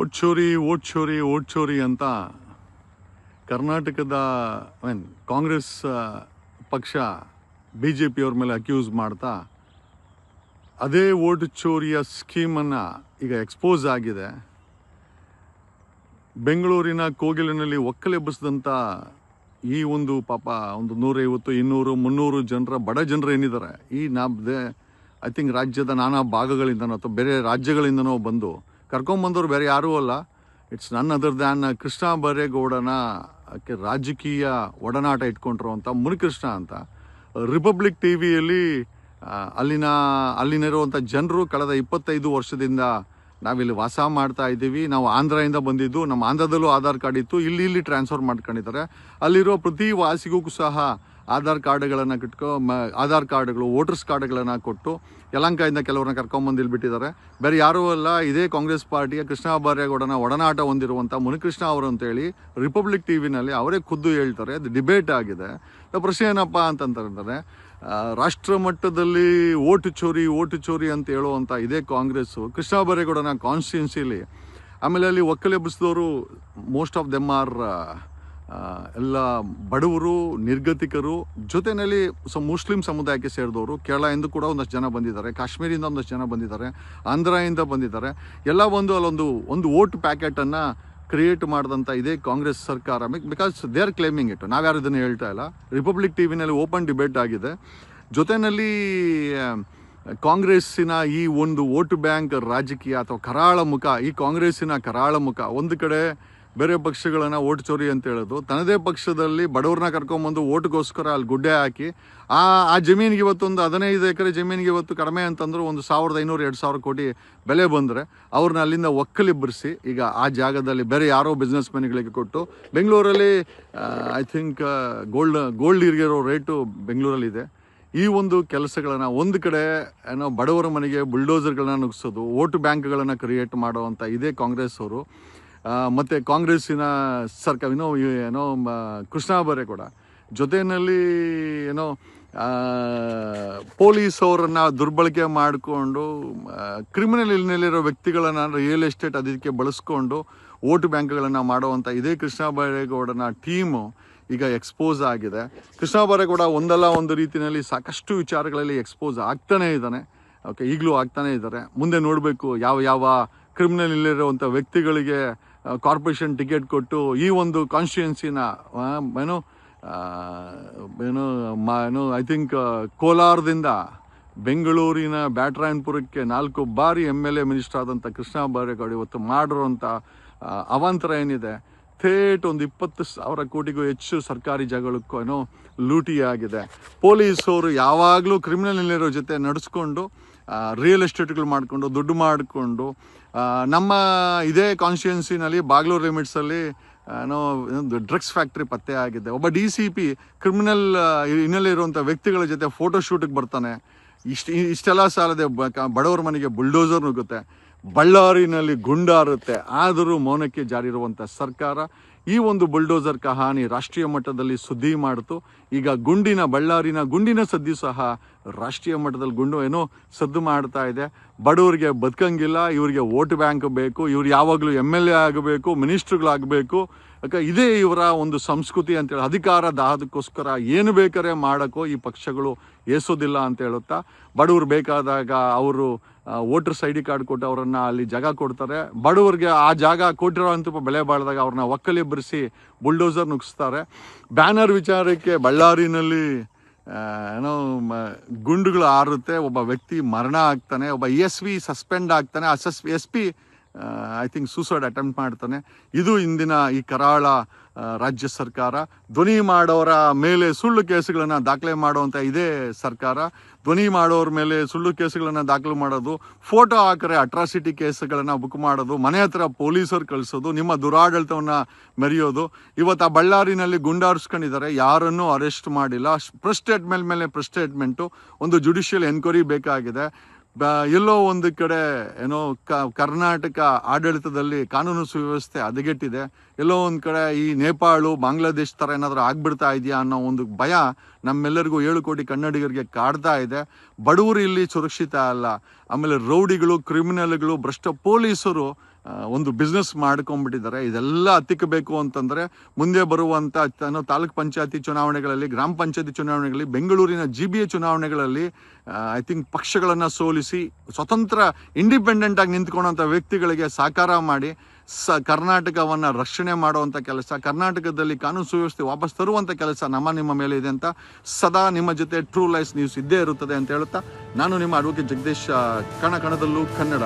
Vote ಚೋರಿ vote ಚೋರಿ vote ಚೋರಿ ಅಂತ ಕರ್ನಾಟಕದ ಮೀನ್ ಕಾಂಗ್ರೆಸ್ ಪಕ್ಷ ಬಿ ಜೆ ಪಿಯವ್ರ ಮೇಲೆ ಅಕ್ಯೂಸ್ ಮಾಡ್ತಾ ಅದೇ ಓಟ್ ಚೋರಿಯ ಸ್ಕೀಮನ್ನು ಈಗ ಎಕ್ಸ್ಪೋಸ್ ಆಗಿದೆ. ಬೆಂಗಳೂರಿನ ಕೋಗಿಲಿನಲ್ಲಿ ಒಕ್ಕಲೆಬ್ಬಿಸಿದಂಥ ಈ ಒಂದು ಪಾಪ ಒಂದು ನೂರೈವತ್ತು, ಇನ್ನೂರು, ಮುನ್ನೂರು ಜನರ, ಬಡ ಜನರು ಏನಿದ್ದಾರೆ, ಈ ನಾಬ್ದೆ ಐ ಥಿಂಕ್ ರಾಜ್ಯದ ನಾನಾ ಭಾಗಗಳಿಂದನೋ ಅಥವಾ ಬೇರೆ ರಾಜ್ಯಗಳಿಂದನೋ ಬಂದು ಕರ್ಕೊಂಬಂದವರು ಬೇರೆ ಯಾರೂ ಅಲ್ಲ. ಇಟ್ಸ್ ನನ್ ಅದರ್ ದ್ಯಾನ್ ಕೃಷ್ಣ ಬರೇಗೌಡನ ರಾಜಕೀಯ ಒಡನಾಟ ಇಟ್ಕೊಂಡಿರುವಂಥ ಮುನಿಕೃಷ್ಣ ಅಂತ. ರಿಪಬ್ಲಿಕ್ ಟಿ ವಿಯಲ್ಲಿ ಅಲ್ಲಿನ, ಅಲ್ಲಿನಿರುವಂಥ ಜನರು ಕಳೆದ ಇಪ್ಪತ್ತೈದು ವರ್ಷದಿಂದ ನಾವಿಲ್ಲಿ ವಾಸ ಮಾಡ್ತಾ ಇದ್ದೀವಿ. ನಾವು ಆಂಧ್ರದಿಂದ ಬಂದಿದ್ದು, ನಮ್ಮ ಆಂಧ್ರದಲ್ಲೂ ಆಧಾರ್ ಕಾರ್ಡ್ ಇತ್ತು. ಇಲ್ಲಿ ಇಲ್ಲಿ ಟ್ರಾನ್ಸ್ಫರ್ ಮಾಡ್ಕೊಂಡಿದ್ದಾರೆ. ಅಲ್ಲಿರೋ ಪ್ರತಿ ವಾಸಿಗೂ ಸಹ ಆಧಾರ್ ಕಾರ್ಡ್ಗಳನ್ನು ಕಿಟ್ಕೊ, ಮ, ಆಧಾರ್ ಕಾರ್ಡ್ಗಳು, ವೋಟರ್ಸ್ ಕಾರ್ಡ್ಗಳನ್ನು ಕೊಟ್ಟು ಯಲಂಕಾಯಿಂದ ಕೆಲವ್ರನ್ನ ಕರ್ಕೊಂಬಂದು ಬಿಟ್ಟಿದ್ದಾರೆ ಬೇರೆ ಯಾರೂ ಅಲ್ಲ, ಇದೇ ಕಾಂಗ್ರೆಸ್ ಪಾರ್ಟಿಯ ಕೃಷ್ಣ ಬಾರೇಗೌಡನ ಒಡನಾಟ ಹೊಂದಿರುವಂಥ ಮುನಿಕೃಷ್ಣ ಅವರು ಅಂತೇಳಿ ರಿಪಬ್ಲಿಕ್ ಟಿ ವಿನಲ್ಲಿ ಅವರೇ ಖುದ್ದು ಹೇಳ್ತಾರೆ. ಅದು ಡಿಬೇಟ್ ಆಗಿದೆ. ಪ್ರಶ್ನೆ ಏನಪ್ಪ ಅಂತಂತಂದರೆ ರಾಷ್ಟ್ರ ಮಟ್ಟದಲ್ಲಿ ಓಟು ಚೋರಿ ಓಟು ಚೋರಿ ಅಂತ ಹೇಳುವಂಥ ಇದೇ ಕಾಂಗ್ರೆಸ್ಸು ಕೃಷ್ಣ ಬಾರ್ಯಗೌಡನ ಕಾನ್ಸ್ಟಿಟ್ಯೂನ್ಸಿಲಿ ಆಮೇಲೆ ಅಲ್ಲಿ ಒಕ್ಕಲೆಬ್ಬಿಸಿದವರು ಮೋಸ್ಟ್ ಆಫ್ ದೆಮ್ ಆರ್ ಎಲ್ಲ ಬಡವರು, ನಿರ್ಗತಿಕರು ಜೊತೆಯಲ್ಲಿ ಸೊ, ಮುಸ್ಲಿಂ ಸಮುದಾಯಕ್ಕೆ ಸೇರಿದವರು. ಕೇರಳದಿಂದ ಕೂಡ ಒಂದಷ್ಟು ಜನ ಬಂದಿದ್ದಾರೆ. ಕಾಶ್ಮೀರಿಂದ ಒಂದಷ್ಟು ಜನ ಬಂದಿದ್ದಾರೆ. ಆಂಧ್ರದಿಂದ ಬಂದಿದ್ದಾರೆ. ಎಲ್ಲ ಒಂದು ಅಲ್ಲೊಂದು, ಒಂದು ಓಟ್ ಪ್ಯಾಕೆಟನ್ನು ಕ್ರಿಯೇಟ್ ಮಾಡಿದಂಥ ಇದೇ ಕಾಂಗ್ರೆಸ್ ಸರ್ಕಾರ. ಬಿಕಾಸ್ ದೇ ಆರ್ ಕ್ಲೇಮಿಂಗ್ ನಾವು ಯಾರು ಇದನ್ನು ಹೇಳ್ತಾ ಇಲ್ಲ. ರಿಪಬ್ಲಿಕ್ ಟಿ ವಿನಲ್ಲಿ ಓಪನ್ ಡಿಬೇಟ್ ಆಗಿದೆ. ಜೊತೆಯಲ್ಲಿ ಕಾಂಗ್ರೆಸ್ಸಿನ ಈ ಒಂದು ವೋಟ್ ಬ್ಯಾಂಕ್ ರಾಜಕೀಯ ಅಥವಾ ಕರಾಳ ಮುಖ, ಈ ಕಾಂಗ್ರೆಸ್ಸಿನ ಕರಾಳ ಮುಖ, ಒಂದು ಕಡೆ ಬೇರೆ ಪಕ್ಷಗಳನ್ನ ಓಟ್ ಚೋರಿ ಅಂತ ಹೇಳೋದು. ತನ್ನದೇ ಪಕ್ಷದಲ್ಲಿ ಬಡವ್ರನ್ನ ಕರ್ಕೊಂಬಂದು ಓಟ್ಗೋಸ್ಕರ ಅಲ್ಲಿ ಗುಡ್ಡೆ ಹಾಕಿ, ಆ ಆ ಜಮೀನಿಗೆ ಇವತ್ತೊಂದು ಹದಿನೈದು ಎಕರೆ ಜಮೀನಿಗೆ ಇವತ್ತು ಕಡಿಮೆ ಅಂತಂದ್ರೆ ಒಂದು ಸಾವಿರದ ಐನೂರು, ಎರಡು ಸಾವಿರ ಕೋಟಿ ಬೆಲೆ ಬಂದರೆ ಅವ್ರನ್ನ ಅಲ್ಲಿಂದ ಒಕ್ಕಲಿಬ್ಬರಿಸಿ ಈಗ ಆ ಜಾಗದಲ್ಲಿ ಬೇರೆ ಯಾರೋ ಬಿಸ್ನೆಸ್ ಮೆನ್ಗಳಿಗೆ ಕೊಟ್ಟು ಬೆಂಗಳೂರಲ್ಲಿ ಐ ಥಿಂಕ್ ಗೋಲ್ಡ್ ಗೋಲ್ಡ್ ಇರ್ಗಿರೋ ರೇಟು ಬೆಂಗಳೂರಲ್ಲಿದೆ. ಈ ಒಂದು ಕೆಲಸಗಳನ್ನ ಒಂದು ಕಡೆ, ಏನೋ ಬಡವರ ಮನೆಗೆ ಬುಲ್ಡೋಸರ್ಗಳನ್ನ ನುಗ್ಸೋದು ವೋಟ್ ಬ್ಯಾಂಕ್ಗಳನ್ನು ಕ್ರಿಯೇಟ್ ಮಾಡೋವಂಥ ಇದೇ ಕಾಂಗ್ರೆಸ್ ಅವರು. ಮತ್ತೆ ಕಾಂಗ್ರೆಸ್ಸಿನ ಸರ್ಕಾರ, ಏನೋ ಏನೋ ಕೃಷ್ಣ ಕೂಡ. ಜೊತೆಯಲ್ಲಿ, ಏನೋ ಪೊಲೀಸ್ ಅವರನ್ನು ದುರ್ಬಳಕೆ ಮಾಡಿಕೊಂಡು ಕ್ರಿಮಿನಲ್ ಹಿನ್ನೆಲೆಯಿರೋ ವ್ಯಕ್ತಿಗಳನ್ನು ರಿಯಲ್ ಎಸ್ಟೇಟ್ ಅದಕ್ಕೆ ಬಳಸ್ಕೊಂಡು ವೋಟ್ ಬ್ಯಾಂಕ್ಗಳನ್ನು ಮಾಡುವಂಥ ಇದೇ ಕೃಷ್ಣ ಬೈರೇಗೌಡನ ಟೀಮು ಈಗ ಎಕ್ಸ್ಪೋಸ್ ಆಗಿದೆ. ಕೃಷ್ಣ ಬೈರೇಗೌಡ ಒಂದಲ್ಲ ಒಂದು ರೀತಿಯಲ್ಲಿ ಸಾಕಷ್ಟು ವಿಚಾರಗಳಲ್ಲಿ ಎಕ್ಸ್ಪೋಸ್ ಆಗ್ತಾನೇ ಇದ್ದಾನೆ. ಓಕೆ ಈಗಲೂ ಆಗ್ತಾನೇ ಇದ್ದಾರೆ. ಮುಂದೆ ನೋಡಬೇಕು ಯಾವ ಯಾವ ಕ್ರಿಮಿನಲ್ ಇಲ್ಲಿರುವಂಥ ವ್ಯಕ್ತಿಗಳಿಗೆ ಕಾರ್ಪೊರೇಷನ್ ಟಿಕೆಟ್ ಕೊಟ್ಟು ಈ ಒಂದು ಕಾನ್ಸ್ಟಿಟ್ಯೂನ್ಸಿನ ಏನು ಏನು ಏನು ಐ ಥಿಂಕ್ ಕೋಲಾರದಿಂದ ಬೆಂಗಳೂರಿನ ಬ್ಯಾಟ್ರಾಯನ್ಪುರಕ್ಕೆ ನಾಲ್ಕು ಬಾರಿ ಎಂ ಎಲ್ ಎ ಮಿನಿಸ್ಟರ್ ಆದಂಥ ಕೃಷ್ಣ ಬೈರೇಗೌಡ ಇವತ್ತು ಮಾಡಿರುವಂಥ ಅವಾಂತರ ಏನಿದೆ, ಥೇಟ್ ಒಂದು ಇಪ್ಪತ್ತು ಸಾವಿರ ಕೋಟಿಗೂ ಹೆಚ್ಚು ಸರ್ಕಾರಿ ಜಾಗಗಳಿಗೂ ಏನೋ ಲೂಟಿಯಾಗಿದೆ. ಪೊಲೀಸವರು ಯಾವಾಗಲೂ ಕ್ರಿಮಿನಲ್ ಜೊತೆ ನಡೆಸ್ಕೊಂಡು ರಿಯಲ್ ಎಸ್ಟೇಟ್ಗಳು ಮಾಡಿಕೊಂಡು, ದುಡ್ಡು ಮಾಡಿಕೊಂಡು ನಮ್ಮ ಇದೇ ಕಾನ್ಸ್ಟಿಟ್ಯೂನ್ಸಿನಲ್ಲಿ ಬಾಗ್ಲೂರು ಲಿಮಿಟ್ಸಲ್ಲಿ ಒಂದು ಡ್ರಗ್ಸ್ ಫ್ಯಾಕ್ಟ್ರಿ ಪತ್ತೆ ಆಗಿದೆ ಒಬ್ಬ ಡಿ ಸಿ ಪಿ ಕ್ರಿಮಿನಲ್ ಹಿನ್ನೆಲೆ ಇರುವಂಥ ವ್ಯಕ್ತಿಗಳ ಜೊತೆ ಫೋಟೋ ಶೂಟಿಗೆ ಬರ್ತಾನೆ. ಇಷ್ಟು, ಇಷ್ಟೆಲ್ಲ ಸಾಲದೆ ಬಡವರ ಮನೆಗೆ ಬುಲ್ಡೋಸರ್ ನುಗ್ಗುತ್ತೆ. ಬಳ್ಳಾರಿನಲ್ಲಿ ಗುಂಡಾರುತ್ತೆ. ಆದರೂ ಮೌನಕ್ಕೆ ಜಾರಿರುವಂಥ ಸರ್ಕಾರ. ಈ ಒಂದು ಬುಲ್ಡೋಸರ್ ಕಹಾನಿ ರಾಷ್ಟ್ರೀಯ ಮಟ್ಟದಲ್ಲಿ ಸುದ್ದಿ ಮಾಡಿತು. ಈಗ ಗುಂಡಿನ ಬಳ್ಳಾರಿನ ಗುಂಡಿನ ಸದ್ದಿ ಸಹ ರಾಷ್ಟ್ರೀಯ ಮಟ್ಟದಲ್ಲಿ ಗುಂಡು ಏನೋ ಸದ್ದು ಮಾಡ್ತಾ ಇದೆ. ಬಡವರಿಗೆ ಬದುಕಂಗಿಲ್ಲ, ಇವರಿಗೆ ವೋಟ್ ಬ್ಯಾಂಕ್ ಬೇಕು, ಇವ್ರು ಯಾವಾಗಲೂ ಎಂ ಎಲ್ ಎ ಆಗಬೇಕು, ಮಿನಿಸ್ಟ್ರುಗಳಾಗಬೇಕು. ಯಾಕೆ ಇದೇ ಇವರ ಒಂದು ಸಂಸ್ಕೃತಿ ಅಂತೇಳಿ ಅಧಿಕಾರ ದಾಹದಕ್ಕೋಸ್ಕರ ಏನು ಬೇಕಾರೆ ಮಾಡೋಕ್ಕೋ ಈ ಪಕ್ಷಗಳು ಏಸೋದಿಲ್ಲ ಅಂತ ಹೇಳುತ್ತಾ. ಬಡವರು ಬೇಕಾದಾಗ ಅವರು ವೋಟರ್ಸ್ ಐ ಡಿ ಕಾರ್ಡ್ ಕೊಟ್ಟು ಅವರನ್ನು ಅಲ್ಲಿ ಜಾಗ ಕೊಡ್ತಾರೆ. ಬಡವರಿಗೆ ಆ ಜಾಗ ಕೊಟ್ಟಿರೋ ಅಂತ ಬೆಲೆ ಬಾಳ್ದಾಗ ಅವ್ರನ್ನ ಒಕ್ಕಲಿಬ್ಬರಿಸಿ ಬುಲ್ಡೋಸರ್ ನುಗ್ಸ್ತಾರೆ. ಬ್ಯಾನರ್ ವಿಚಾರಕ್ಕೆ ಬಳ್ಳಾರಿನಲ್ಲಿ ಏನೋ ಗುಂಡುಗಳು ಆರುತ್ತೆ. ಒಬ್ಬ ವ್ಯಕ್ತಿ ಮರಣ ಆಗ್ತಾನೆ, ಒಬ್ಬ ಎಸ್ ವಿ ಸಸ್ಪೆಂಡ್ ಆಗ್ತಾನೆ. ಆ ಸಸ್ S P I think suicide attempt ಮಾಡ್ತಾನೆ. ಇದು ಇಂದಿನ ಈ ಕರಾಳ ರಾಜ್ಯ ಸರ್ಕಾರ. ಧ್ವನಿ ಮಾಡೋರ ಮೇಲೆ ಸುಳ್ಳು ಕೇಸುಗಳನ್ನು ದಾಖಲೆ ಮಾಡುವಂಥ ಇದೇ ಸರ್ಕಾರ. ಧ್ವನಿ ಮಾಡೋರ ಮೇಲೆ ಸುಳ್ಳು ಕೇಸುಗಳನ್ನು ದಾಖಲು ಮಾಡೋದು, ಫೋಟೋ ಹಾಕರೆ ಅಟ್ರಾಸಿಟಿ ಕೇಸುಗಳನ್ನು ಬುಕ್ ಮಾಡೋದು, ಮನೆ ಹತ್ರ ಪೊಲೀಸರು ಕಳಿಸೋದು, ನಿಮ್ಮ ದುರಾಡಳಿತವನ್ನು ಮೆರೆಯೋದು. ಇವತ್ತು ಆ ಬಳ್ಳಾರಿನಲ್ಲಿ ಗುಂಡಾರಿಸ್ಕೊಂಡಿದ್ದಾರೆ ಯಾರನ್ನೂ ಅರೆಸ್ಟ್ ಮಾಡಿಲ್ಲ. ಪ್ರೆಸ್ಟೇಟ್ಮೆಂಟ್ ಮೇಲೆ ಪ್ರೆಸ್ಟೇಟ್ಮೆಂಟು ಒಂದು ಜುಡಿಷಿಯಲ್ ಎನ್ಕ್ವೈರಿ ಬೇಕಾಗಿದೆ. ಎಲ್ಲೋ ಒಂದು ಕಡೆ ಏನೋ ಕರ್ನಾಟಕ ಆಡಳಿತದಲ್ಲಿ ಕಾನೂನು ಸುವ್ಯವಸ್ಥೆ ಹದಗೆಟ್ಟಿದೆ. ಎಲ್ಲೋ ಒಂದು ಕಡೆ ಈ ನೇಪಾಳು, ಬಾಂಗ್ಲಾದೇಶ್ ಥರ ಏನಾದರೂ ಆಗ್ಬಿಡ್ತಾ ಇದೆಯಾ ಅನ್ನೋ ಒಂದು ಭಯ ನಮ್ಮೆಲ್ಲರಿಗೂ ಏಳು ಕೋಟಿ ಕನ್ನಡಿಗರಿಗೆ ಕಾಡ್ತಾ ಇದೆ. ಬಡವರು ಇಲ್ಲಿ ಸುರಕ್ಷಿತ ಅಲ್ಲ. ಆಮೇಲೆ ರೌಡಿಗಳು, ಕ್ರಿಮಿನಲ್ಗಳು, ಭ್ರಷ್ಟ ಪೊಲೀಸರು ಒಂದು ಬಿಸ್ನೆಸ್ ಮಾಡ್ಕೊಂಡ್ಬಿಟ್ಟಿದ್ದಾರೆ. ಇದೆಲ್ಲ ಹತ್ತಿಕ್ಕಬೇಕು ಅಂತಂದ್ರೆ ಮುಂದೆ ಬರುವಂತ ತಾನು ತಾಲೂಕ್ ಪಂಚಾಯತಿ ಚುನಾವಣೆಗಳಲ್ಲಿ, ಗ್ರಾಮ ಪಂಚಾಯತಿ ಚುನಾವಣೆಗಳಲ್ಲಿ, ಬೆಂಗಳೂರಿನ ಜಿ ಬಿ ಎ ಚುನಾವಣೆಗಳಲ್ಲಿ ಐ ಥಿಂಕ್ ಪಕ್ಷಗಳನ್ನ ಸೋಲಿಸಿ, ಸ್ವತಂತ್ರ ಇಂಡಿಪೆಂಡೆಂಟ್ ಆಗಿ ನಿಂತ್ಕೊಳ್ಳೋಂಥ ವ್ಯಕ್ತಿಗಳಿಗೆ ಸಾಕಾರ ಮಾಡಿ, ಸ, ಕರ್ನಾಟಕವನ್ನ ರಕ್ಷಣೆ ಮಾಡುವಂಥ ಕೆಲಸ, ಕರ್ನಾಟಕದಲ್ಲಿ ಕಾನೂನು ಸುವ್ಯವಸ್ಥೆ ವಾಪಸ್ ತರುವಂಥ ಕೆಲಸ ನಮ್ಮ, ನಿಮ್ಮ ಮೇಲೆ ಇದೆ ಅಂತ ಸದಾ ನಿಮ್ಮ ಜೊತೆ ಟ್ರೂ ಲೈಫ್ ನ್ಯೂಸ್ ಇದ್ದೇ ಇರುತ್ತದೆ ಅಂತ ಹೇಳುತ್ತಾ, ನಾನು ನಿಮ್ಮ ಅಡ್ವೊಕೇಟ್ ಜಗದೀಶ್ ಕಣ ಕಣದಲ್ಲೂ ಕನ್ನಡ.